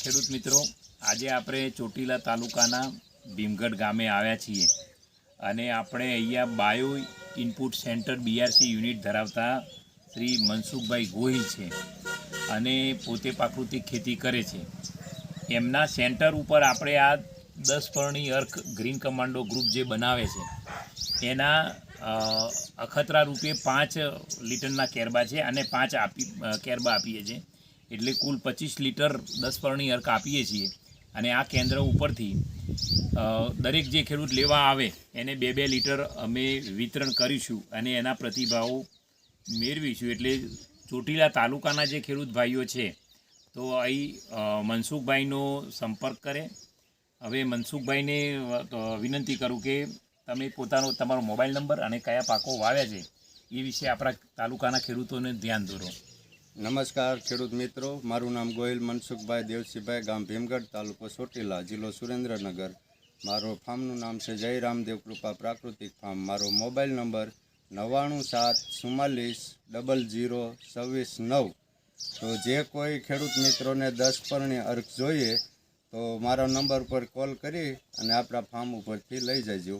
ખેડૂત મિત્રો, આજે આપણે ચોટીલા તાલુકાના ભીમગઢ ગામે આવ્યા છીએ અને આપણે અહીંયા bio input centre BRC unit ધરાવતા શ્રી મનસુખભાઈ ગોહિલ છે અને પોતે પ્રાકૃતિક ખેતી કરે છે. એમના સેન્ટર ઉપર આપણે આ દસ પરણી અર્ક ગ્રીન કમાન્ડો ગ્રુપ જે બનાવે છે, એના અખતરા રૂપે પાંચ લીટરના કેરબા છે અને પાંચ આપી કેરબા આપીએ છીએ. એટલે કુલ પચીસ લીટર દસ પરણી અર્ક આપીએ છીએ અને આ કેન્દ્ર ઉપરથી દરેક જે ખેડૂત લેવા આવે, એને બે બે લીટર અમે વિતરણ કરીશું અને એના પ્રતિભાવો મેળવીશું. એટલે ચોટીલા તાલુકાના જે ખેડૂત ભાઈઓ છે, તો અહીં મનસુખભાઈનો સંપર્ક કરે. હવે મનસુખભાઈને વિનંતી કરું કે તમે પોતાનો, તમારો મોબાઈલ નંબર અને કયા પાકો વાવ્યા છે, એ વિશે આપણા તાલુકાના ખેડૂતોને ધ્યાન દોરો. નમસ્કાર, ખેડૂત મિત્રો. મારું નામ ગોહિલ મનસુખભાઈ દેવસીભાઈ, ગામ ભીમગઢ, તાલુકો ચોટીલા, જિલ્લો સુરેન્દ્રનગર. મારો ફાર્મનું નામ છે જય રામદેવ કૃપા પ્રાકૃતિક ફાર્મ. મારો મોબાઈલ નંબર નવ્વાણું સાત ચુમ્માલીસ, ડબલ જીરો છવ્વીસ નવ. તો જે કોઈ ખેડૂત મિત્રોને દસ પરણી અર્ક જોઈએ, તો મારા નંબર પર કોલ કરી અને આપણા ફાર્મ ઉપરથી લઈ જજો.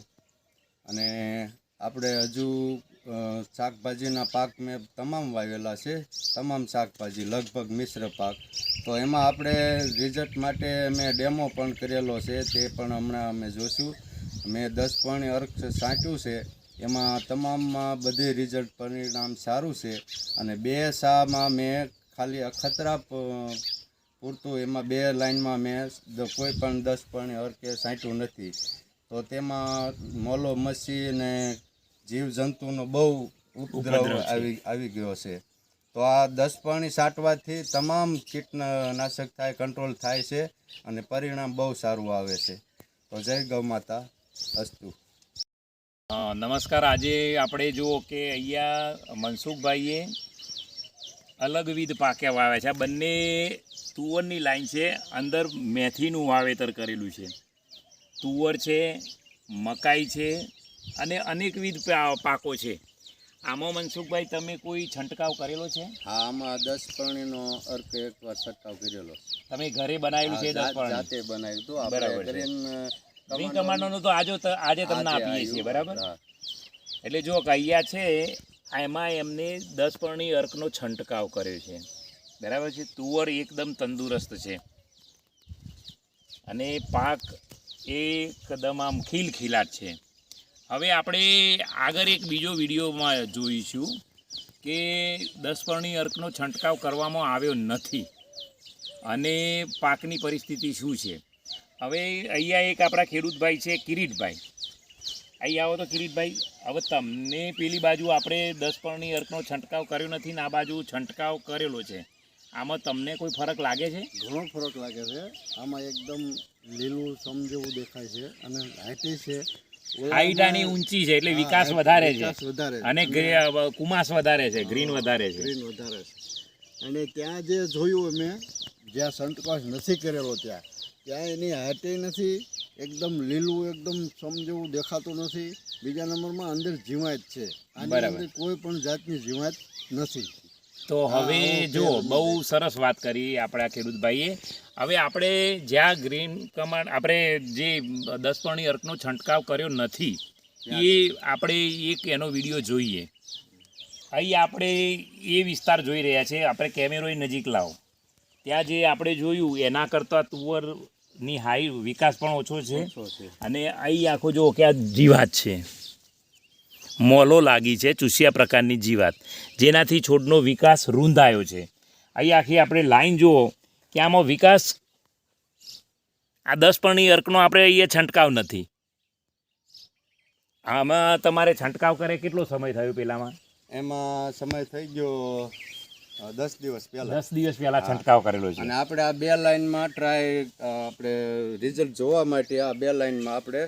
અને આપણે હજુ શાકભાજીના પાક મેં તમામ વાવેલા છે. તમામ શાકભાજી, લગભગ મિશ્ર પાક. તો એમાં આપણે રિઝલ્ટ માટે મેં ડેમો પણ કરેલો છે, તે પણ હમણાં અમે જોશું. મેં દસ પાણી અર્ક સાંટ્યું છે. એમાં તમામમાં બધી રિઝલ્ટ પરિણામ સારું છે. અને બે શામાં મેં ખાલી અખતરા પૂરતું એમાં બે લાઇનમાં મેં કોઈ પણ દસ પાણી અર્કે સાંટ્યું નથી. તો તેમાં મોલો મસી અને જીવજંતુનો બહુ ઉપદ્રવ આવી આવી ગયો છે. તો આ દસ પાણી સાટવાથી તમામ કીટનાશક થાય કંટ્રોલ થાય છે અને પરિણામ બહુ સારું આવે છે. તો જય ગૌ માતા અસ્તુ. નમસ્કાર. આજે આપણે જુઓ કે અહીંયા મનસુખભાઈએ અલગવિધ પાક્યા વાવ્યા છે. આ બંને તુવરની લાઈન છે. અંદર મેથીનું વાવેતર કરેલું છે. તુવર છે મકાઈ છે અને અનેકવિધ પાકો છે. આમાં મનસુખભાઈ તમે કોઈ છંટકાવ કરેલો છે? હા આમાં દસ પાણીનો અર્ક એકવાર છંટકાવ કરેલો. તમે ઘરે બનાવેલું છે દસ જાત- જાતે બનાવ્યું હતું. બરાબર આપણે ગ્રીન ગ્રીન કમાન્ડોનું તો આજે આજે તમને આપીએ છીએ બરાબર? એટલે જો કહ્યા છે એમાં એમને દસ પરણી અર્કનો છંટકાવ કર્યો છે. બરાબર છે? તુવર એકદમ તંદુરસ્ત છે. અને પાક એકદમ આમ ખીલખીલાટ છે. હવે આપણે આગળ એક બીજો વિડીયોમાં જોઈશું કે દસપર્ણી અર્કનો છંટકાવ કરવામાં આવ્યો નથી અને પાકની પરિસ્થિતિ શું છે. હવે અહીંયા એક આપણા ખેડૂતભાઈ છે કિરીટભાઈ. અહીં આવો તો કિરીટભાઈ, હવે તમને પેલી બાજુ આપણે દસપર્ણી અર્કનો છંટકાવ કર્યો નથી ને આ બાજુ છંટકાવ કરેલો છે. આમાં તમને કોઈ ફરક લાગે છે? ઘણો ફરક લાગે છે. આમાં એકદમ લીલું સમ જેવું દેખાય છે અને હાઈટી છે. હાઈટ આની ઊંચી છે એટલે વિકાસ વધારે છે. અને કુમાસ વધારે છે ગ્રીન વધારે છે. ગ્રીન વધારે છે. અને ત્યાં જે જોયું અમે જ્યાં સંતકોષ નથી કરેલો ત્યાં ત્યાં એની હાટે નથી એકદમ લીલું એકદમ સમ જેવું દેખાતું નથી. બીજા નંબરમાં અંદર જીવાત છે. આની કોઈ પણ જાતની જીવાત નથી. તો હવે જો બહુ સરસ વાત કરી આપણા ખેડૂતભાઈએ. હવે આપણે જ્યાં ગ્રીન કમાન્ડ આપણે જે દસપણી અર્કનો છંટકાવ કર્યો નથી એ આપણે એક એનો વીડિયો જોઈએ. અહીં આપણે એ વિસ્તાર જોઈ રહ્યા છે. આપણે કેમેરો નજીક લાવો. ત્યાં જે આપણે જોયું એના કરતાં તુવરની હાઈ વિકાસ પણ ઓછો છે. ઓછો છે. અને અહીં આખો જો કે આ જીવાત છે. મોલો લાગી છે ચૂસિયા પ્રકારની જીવાત. જેનાથી છોડનો વિકાસ રૂંધાયો છે. અહીં આખી આપણે લાઈન જુઓ. કે આમાં વિકાસ આ દસ પરણી અર્કનો આપણે એ છંટકાવ નથી. આમાં તમારે છંટકાવ કરે કેટલો સમય થયો પેલામાં? એમાં સમય થઈ ગયો દસ દિવસ પહેલા. દસ દિવસ પહેલા છંટકાવ કરેલો છે. અને આપણે આ બે લાઈનમાં ટ્રાય આપણે રિઝલ્ટ જોવા માટે આ બે લાઈનમાં આપણે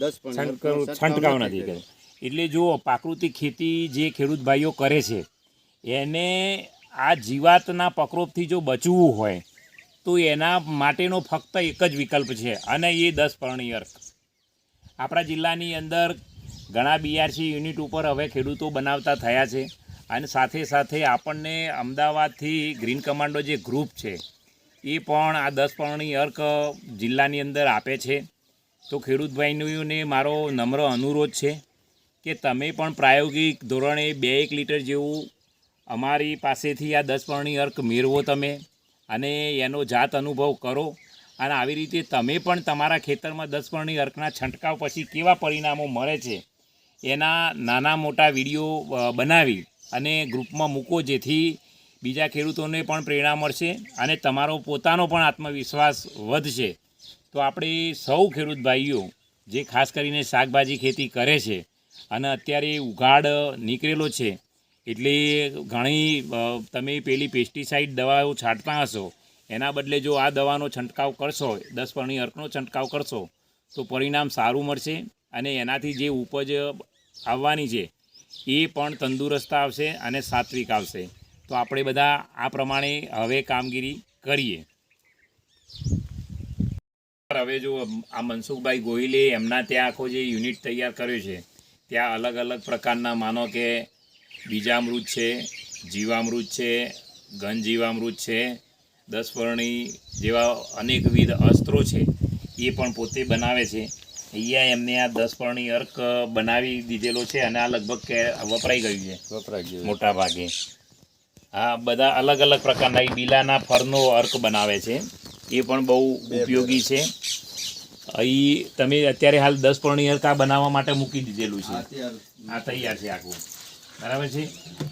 દસ છંટકાવ છંટકાવ નથી કર્યો. એટલે જુઓ પ્રાકૃતિક ખેતી જે ખેડૂત ભાઈઓ કરે છે એને આ જીવાતના પ્રકોપથી જો બચવું હોય, તો એના માટેનો ફક્ત એક જ વિકલ્પ છે, અને એ દસ પરણી અર્ક. આપણા જિલ્લાની અંદર ઘણા બીઆરસી યુનિટ ઉપર હવે ખેડૂતો બનાવતા થયા છે, અને સાથે સાથે આપણને અમદાવાદથી ગ્રીન કમાન્ડો જે ગ્રુપ છે, એ પણ આ દસ પર્ણી અર્ક જિલ્લાની અંદર આપે છે. તો ખેડૂત ભાઈઓને મારો નમ્ર અનુરોધ છે કે તમે પણ પ્રાયોગિક ધોરણે બે એક લીટર જેવું અમારી પાસેથી આ દસ પર્ણી અર્ક મેળવો તમે અને એનો જાત અનુભવ કરો અને આવી રીતે તમે પણ તમારા ખેતરમાં દસ પર્ણી અર્કના છંટકાવ પછી કેવા પરિણામો મળે છે એના નાના મોટા વીડિયો બનાવી અને ગ્રુપમાં મૂકો જેથી બીજા ખેડૂતોને પણ પ્રેરણા મળશે અને તમારો પોતાનો પણ આત્મવિશ્વાસ વધશે. તો આપણે સૌ ખેડૂત ભાઈઓ, જે ખાસ કરીને શાકભાજી ખેતી કરે છે અને અત્યારે ઉઘાડ નીકળેલો છે એટલે ઘણી તમે પેલી પેસ્ટિસાઇડ દવાઓ છાંટતા હશો, એના બદલે જો આ દવાનો છંટકાવ કરશો, દસ પરણી અર્કનો છંટકાવ કરશો, તો પરિણામ સારું મળશે અને એનાથી જે ઉપજ આવવાની છે, એ પણ તંદુરસ્ત આવશે અને સાત્વિક આવશે. તો આપણે બધા આ પ્રમાણે હવે કામગીરી કરીએ. હવે જો આ મનસુખભાઈ ગોહિલે એમના ત્યાં આખો જે યુનિટ તૈયાર કર્યો છે, ત્યાં અલગ અલગ પ્રકારના માનો કે બીજામૃત છે જીવામૃત છે ઘન જીવામૃત છે દસવર્ણી જેવા અનેકવિધ અસ્ત્રો છે એ પણ પોતે બનાવે છે. અહીંયા એમને આ દસપર્ણી અર્ક બનાવી દીધેલો છે અને આ લગભગ કે વપરાઈ ગયું છે. વપરાઈ ગયું મોટા ભાગે હા બધા અલગ અલગ પ્રકારના ઈ બીલાના ફરનો અર્ક બનાવે છે. એ પણ બહુ ઉપયોગી છે. અહીં તમે અત્યારે હાલ દસ પર્ણી અર્ક આ બનાવવા માટે મૂકી દીધેલું છે. આ તૈયાર છે આખું. બરાબર છે?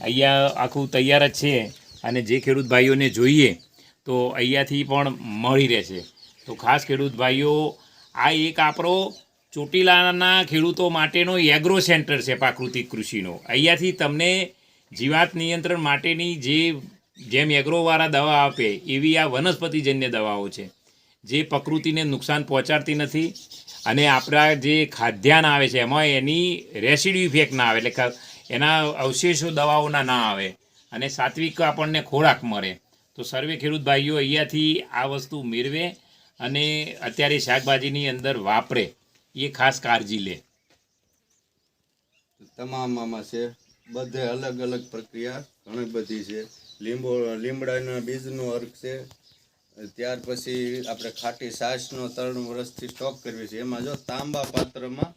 અહીંયા આખું તૈયાર જ છે અને જે ખેડૂત ભાઈઓને જોઈએ તો અહીંયાથી પણ મળી રહેશે તો ખાસ ખેડૂત ભાઈઓ, આ એક આપણો ચોટીલાના ખેડૂતો માટેનો એગ્રો સેન્ટર છે પ્રાકૃતિક કૃષિનો. અહીંયાથી તમને જીવાત નિયંત્રણ માટેની જે જેમ એગ્રોવાળા દવા આપે, એવી આ વનસ્પતિજન્ય દવાઓ છે, જે પ્રકૃતિને નુકસાન પહોંચાડતી નથી અને આપણા જે ખાદ્યાન્ન આવે છે, એમાં એની રેસિડ્યુ ઇફેક્ટ ના આવે. એટલે એના અવશેષો દવાઓના ના આવે અને સાત્વિક આપણને ખોરાક મળે. તો સર્વે ખેડૂત ભાઈઓ અહીંયાથી આ વસ્તુ મેળવે અને અત્યારે શાકભાજીની અંદર વાપરે. એ ખાસ કાળજી લે. તમામ આમાં છે. બધે અલગ અલગ પ્રક્રિયા ઘણી બધી છે. લીંબો, લીમડાના બીજનો અર્ક છે. ત્યાર પછી આપણે ખાટી છાશનો ત્રણ વર્ષથી સ્ટોક કરવી છે એમાં જો તાંબા પાત્રમાં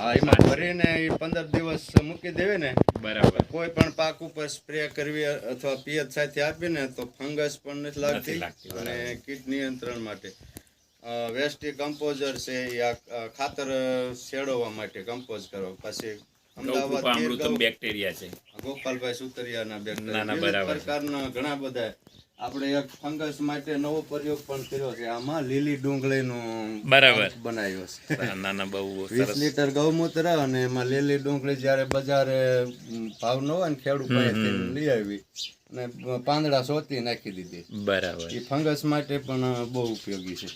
હા એમાં ભરીને એ પંદર દિવસ મૂકી દેવે ને બરાબર. કોઈ પણ પાક ઉપર સ્પ્રે કરવી અથવા પિયત સાથે આપીને તો ફંગસ પણ નથી લાગતી અને કીટ નિયંત્રણ માટે. વેસ્ટી કમ્પોઝર છે એ ખાતર શેડવવા માટે કમ્પોઝ કરો પછી અમદાવાદ બેક્ટેરિયા છે. ગોપાલભાઈ સુતરિયાના ના, બેક્ટેરિયા ના. પ્રકારના ઘણા બધા આપણે એક ફંગસ માટે નવો પ્રયોગ પણ કર્યો છે. આમાં લીલી ડુંગળીનું બરાબર. બનાવ્યો છે. ના ના બહુ વીસ લીટર ગૌમૂત્ર અને એમાં લીલી ડુંગળી જ્યારે બજારે ભાવ ન હોય ને ખેડૂત પાસેથી લઈ આવી અને પાંદડા સોતી નાખી દીધી. બરાબર. એ ફંગસ માટે પણ બહુ ઉપયોગી છે.